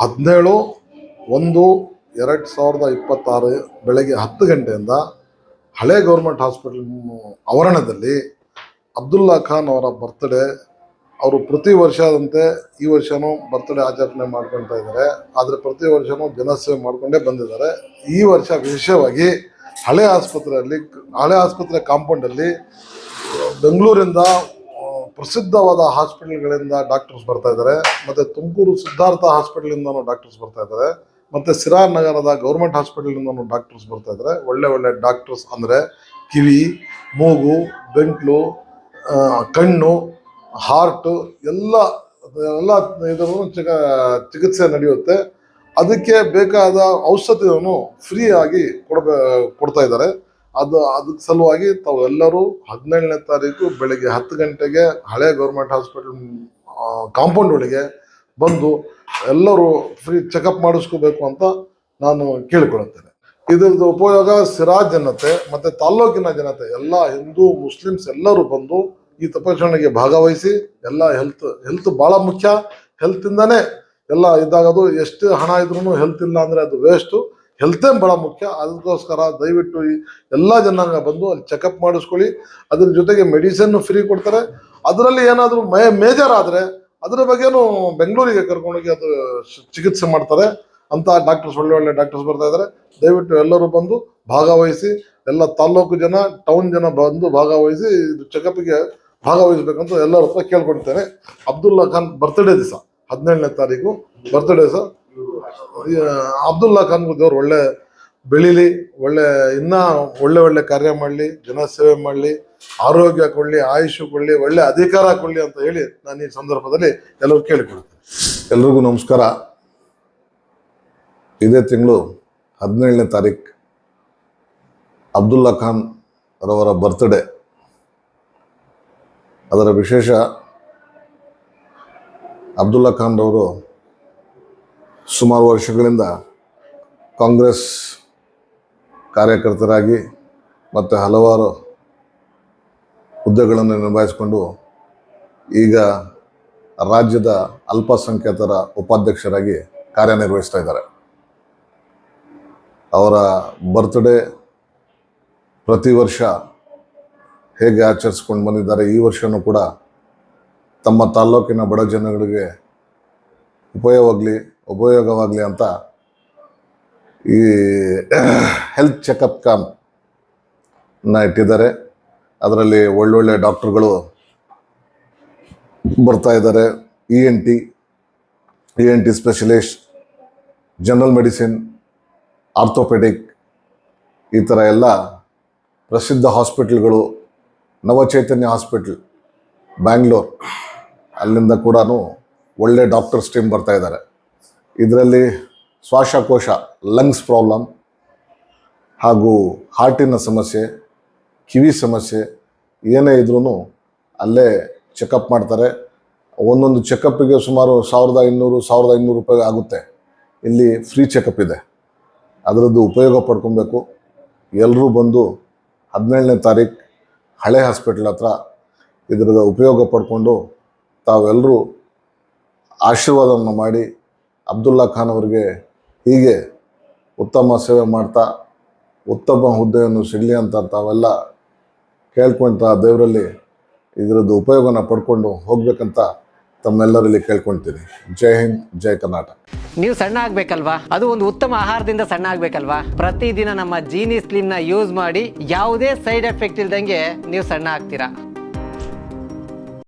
ಹದಿನೇಳು, ಒಂದು, ಎರಡು ಸಾವಿರದ ಇಪ್ಪತ್ತಾರು ಬೆಳಗ್ಗೆ ಹತ್ತು ಗಂಟೆಯಿಂದ ಹಳೆ ಗೌರ್ಮೆಂಟ್ ಹಾಸ್ಪಿಟಲ್ ಆವರಣದಲ್ಲಿ ಅಬ್ದುಲ್ಲಾ ಖಾನ್ ಅವರ ಬರ್ತ್ಡೇ ಅವರು ಪ್ರತಿ ವರ್ಷದಂತೆ ಈ ವರ್ಷನೂ ಬರ್ತ್ಡೇ ಆಚರಣೆ ಮಾಡ್ಕೊತಾ ಇದ್ದಾರೆ. ಆದರೆ ಪ್ರತಿ ವರ್ಷವೂ ಜನಸೇವೆ ಮಾಡಿಕೊಂಡೇ ಬಂದಿದ್ದಾರೆ. ಈ ವರ್ಷ ವಿಶೇಷವಾಗಿ ಹಳೆ ಆಸ್ಪತ್ರೆಯಲ್ಲಿ, ಹಳೆ ಆಸ್ಪತ್ರೆ ಕಾಂಪೌಂಡಲ್ಲಿ ಬೆಂಗಳೂರಿಂದ ಪ್ರಸಿದ್ಧವಾದ ಹಾಸ್ಪಿಟಲ್ಗಳಿಂದ ಡಾಕ್ಟರ್ಸ್ ಬರ್ತಾ ಇದ್ದಾರೆ. ಮತ್ತೆ ತುಮಕೂರು ಸಿದ್ಧಾರ್ಥ ಹಾಸ್ಪಿಟಲಿಂದನೂ ಡಾಕ್ಟರ್ಸ್ ಬರ್ತಾ ಇದ್ದಾರೆ. ಮತ್ತೆ ಸಿರಾರ್ ನಗರದ ಗೌರ್ಮೆಂಟ್ ಹಾಸ್ಪಿಟಲಿಂದನೂ ಡಾಕ್ಟರ್ಸ್ ಬರ್ತಾ ಇದ್ದಾರೆ. ಒಳ್ಳೆ ಒಳ್ಳೆ ಡಾಕ್ಟರ್ಸ್ ಅಂದರೆ ಕಿವಿ, ಮೂಗು ಗಂಟ್ಲು ಕಣ್ಣು ಹಾರ್ಟು ಎಲ್ಲ ಎಲ್ಲ ಚಿಕ ಚಿಕಿತ್ಸೆ ನಡೆಯುತ್ತೆ. ಅದಕ್ಕೆ ಬೇಕಾದ ಔಷಧಿಯನ್ನು ಫ್ರೀ ಆಗಿ ಕೊಡಬೇ, ಕೊಡ್ತಾ ಇದ್ದಾರೆ. ಅದು ಅದಕ್ಕೆ ಸಲುವಾಗಿ ತಾವು ಎಲ್ಲರೂ ಹದಿನೇಳನೇ ತಾರೀಕು ಬೆಳಗ್ಗೆ ಹತ್ತು ಗಂಟೆಗೆ ಹಳೆ ಗೌರ್ಮೆಂಟ್ ಹಾಸ್ಪಿಟಲ್ ಕಾಂಪೌಂಡ್ ಒಳಗೆ ಬಂದು ಎಲ್ಲರೂ ಫ್ರೀ ಚೆಕಪ್ ಮಾಡಿಸ್ಕೋಬೇಕು ಅಂತ ನಾನು ಕೇಳಿಕೊಳ್ಳುತ್ತೇನೆ. ಇದರದ್ದು ಉಪಯೋಗ ಸಿರಾ ಜನತೆ ಮತ್ತು ತಾಲ್ಲೂಕಿನ ಜನತೆ, ಎಲ್ಲ ಹಿಂದೂ ಮುಸ್ಲಿಮ್ಸ್ ಎಲ್ಲರೂ ಬಂದು ಈ ತಪಾಸಣೆಗೆ ಭಾಗವಹಿಸಿ ಎಲ್ಲ ಹೆಲ್ತ್ ಹೆಲ್ತ್ ಭಾಳ ಮುಖ್ಯ. ಹೆಲ್ತಿಂದನೇ ಎಲ್ಲ ಇದ್ದಾಗ ಅದು ಎಷ್ಟು ಹಣ ಇದ್ರೂ ಹೆಲ್ತ್ ಇಲ್ಲ ಅಂದರೆ ಅದು ವೇಸ್ಟು ಹೆಲ್ತೇ ಬಹಳ ಮುಖ್ಯ. ಅದಕ್ಕೋಸ್ಕರ ದಯವಿಟ್ಟು ಎಲ್ಲ ಜನಾಂಗ ಬಂದು ಅಲ್ಲಿ ಚೆಕಪ್ ಮಾಡಿಸ್ಕೊಳ್ಳಿ. ಅದ್ರ ಜೊತೆಗೆ ಮೆಡಿಸಿನ್ ಫ್ರೀ ಕೊಡ್ತಾರೆ. ಅದರಲ್ಲಿ ಏನಾದರೂ ಮೇ ಮೇಜರ್ ಆದರೆ ಅದರ ಬಗ್ಗೆನು ಬೆಂಗಳೂರಿಗೆ ಕರ್ಕೊಂಡೋಗಿ ಅದು ಚಿಕಿತ್ಸೆ ಮಾಡ್ತಾರೆ. ಅಂತ ಡಾಕ್ಟರ್ಸ್ ಒಳ್ಳೆ ಒಳ್ಳೆ ಡಾಕ್ಟರ್ಸ್ ಬರ್ತಾ ಇದ್ದಾರೆ ದಯವಿಟ್ಟು ಎಲ್ಲರೂ ಬಂದು ಭಾಗವಹಿಸಿ, ಎಲ್ಲ ತಾಲೂಕು ಜನ ಟೌನ್ ಜನ ಬಂದು ಭಾಗವಹಿಸಿ ಇದು ಚೆಕಪ್ಗೆ ಭಾಗವಹಿಸ್ಬೇಕಂತ ಎಲ್ಲರ ಹತ್ರ ಕೇಳ್ಕೊಳ್ತೇನೆ. ಅಬ್ದುಲ್ಲಾ ಖಾನ್ ಬರ್ತ್ಡೇ ದಿವಸ, ಹದಿನೇಳನೇ ತಾರೀಕು ಬರ್ತ್ಡೇ ದಿವಸ. ಅಬ್ದುಲ್ಲಾ ಖಾನ್ ದೇವ್ರು ಒಳ್ಳೆ ಬೆಳೀಲಿ, ಒಳ್ಳೆ ಇನ್ನ ಒಳ್ಳೆ ಒಳ್ಳೆ ಕಾರ್ಯ ಮಾಡಲಿ ಜನ ಸೇವೆ ಮಾಡಲಿ, ಆರೋಗ್ಯ ಕೊಡಲಿ ಆಯುಷ್ ಕೊಡಲಿ, ಒಳ್ಳೆ ಅಧಿಕಾರ ಕೊಡಲಿ ಅಂತ ಹೇಳಿ ನಾನು ಈ ಸಂದರ್ಭದಲ್ಲಿ ಎಲ್ಲರೂ ಕೇಳಿಕೊಳ್ತೇನೆ. ಎಲ್ರಿಗೂ ನಮಸ್ಕಾರ. ಇದೇ ತಿಂಗಳು ಹದಿನೇಳನೇ ತಾರೀಕು ಅಬ್ದುಲ್ಲಾ ಖಾನ್ ರವರ ಬರ್ತ್ಡೇ ಅದರ ವಿಶೇಷ ಅಬ್ದುಲ್ಲಾ ಖಾನ್ ರವರು ಸುಮಾರು ವರ್ಷಗಳಿಂದ ಕಾಂಗ್ರೆಸ್ ಕಾರ್ಯಕರ್ತರಾಗಿ ಮತ್ತು ಹಲವಾರು ಹುದ್ದೆಗಳನ್ನು ನಿಭಾಯಿಸಿಕೊಂಡು ಈಗ ರಾಜ್ಯದ ಅಲ್ಪಸಂಖ್ಯಾತರ ಉಪಾಧ್ಯಕ್ಷರಾಗಿ ಕಾರ್ಯನಿರ್ವಹಿಸ್ತಾ ಇದ್ದಾರೆ. ಅವರ ಬರ್ತ್ಡೇ ಪ್ರತಿ ವರ್ಷ ಹೇಗೆ ಆಚರಿಸ್ಕೊಂಡು ಬಂದಿದ್ದಾರೆ ಈ ವರ್ಷವೂ ಕೂಡ ತಮ್ಮ ತಾಲ್ಲೂಕಿನ ಬಡ ಜನಗಳಿಗೆ ಉಪಯೋಗವಾಗಲಿ ಉಪಯೋಗವಾಗಲಿ ಅಂತ ಈ ಹೆಲ್ತ್ ಚೆಕಪ್ ಕ್ಯಾಂಪ್ನ ಇಟ್ಟಿದ್ದಾರೆ. ಅದರಲ್ಲಿ ಒಳ್ಳೊಳ್ಳೆ ಡಾಕ್ಟರ್ಗಳು ಬರ್ತಾ ಇದ್ದಾರೆ. E N T E N T specialist general medicine orthopaedic ಈ ಥರ ಎಲ್ಲ ಪ್ರಸಿದ್ಧ ಹಾಸ್ಪಿಟ್ಲ್ಗಳು ನವಚೈತನ್ಯ ಹಾಸ್ಪಿಟ್ಲ್ ಬ್ಯಾಂಗ್ಳೂರ್, ಅಲ್ಲಿಂದ ಕೂಡ ಒಳ್ಳೆ ಡಾಕ್ಟರ್ಸ್ ಟೀಮ್ ಬರ್ತಾ ಇದ್ದಾರೆ. ಇದರಲ್ಲಿ ಶ್ವಾಸಕೋಶ ಲಂಗ್ಸ್ ಪ್ರಾಬ್ಲಮ್ ಹಾಗೂ ಹಾರ್ಟಿನ ಸಮಸ್ಯೆ, ಕಿವಿ ಸಮಸ್ಯೆ ಏನೇ ಇದ್ರೂ ಅಲ್ಲೇ ಚೆಕಪ್ ಮಾಡ್ತಾರೆ. ಒಂದೊಂದು ಚೆಕಪ್ಪಿಗೆ ಸುಮಾರು ಸಾವಿರದ ಐನೂರು ಸಾವಿರದ ಐನೂರು ರೂಪಾಯಿ ಆಗುತ್ತೆ. ಇಲ್ಲಿ ಫ್ರೀ ಚೆಕಪ್ ಇದೆ. ಅದರದ್ದು ಉಪಯೋಗ ಪಡ್ಕೊಬೇಕು. ಎಲ್ಲರೂ ಬಂದು ಹದಿನೇಳನೇ ತಾರೀಕು ಹಳೆ ಹಾಸ್ಪಿಟ್ಲ್ ಹತ್ರ ಇದರದ ಉಪಯೋಗ ಪಡ್ಕೊಂಡು ತಾವೆಲ್ಲರೂ ಆಶೀರ್ವಾದವನ್ನು ಮಾಡಿ ಅಬ್ದುಲ್ಲಾ ಖಾನ್ ಅವರಿಗೆ ಹೀಗೆ ಉತ್ತಮ ಸೇವೆ ಮಾಡ್ತಾ, ಉತ್ತಮ ಹುದ್ದೆಯನ್ನು ಸಿಗಲಿ ಅಂತ ತಾವೆಲ್ಲ ಕೇಳ್ಕೊಳ್ತಾ ದೇವರಲ್ಲಿ ಇದರದ್ದು ಉಪಯೋಗನ ಪಡ್ಕೊಂಡು ಹೋಗ್ಬೇಕಂತ ತಮ್ಮೆಲ್ಲರಲ್ಲಿ ಕೇಳ್ಕೊಳ್ತೀನಿ ಜೈ ಹಿಂದ್, ಜೈ ಕರ್ನಾಟಕ. ನೀವು ಸಣ್ಣ ಆಗ್ಬೇಕಲ್ವಾ? ಅದು ಒಂದು ಉತ್ತಮ ಆಹಾರದಿಂದ ಸಣ್ಣ ಆಗ್ಬೇಕಲ್ವಾ? ಪ್ರತಿದಿನ ನಮ್ಮ ಜೀನಿ ನ ಯೂಸ್ ಮಾಡಿ ಯಾವುದೇ ಸೈಡ್ ಎಫೆಕ್ಟ್ ಇಲ್ದಂಗೆ ನೀವು ಸಣ್ಣ ಆಗ್ತೀರಾ?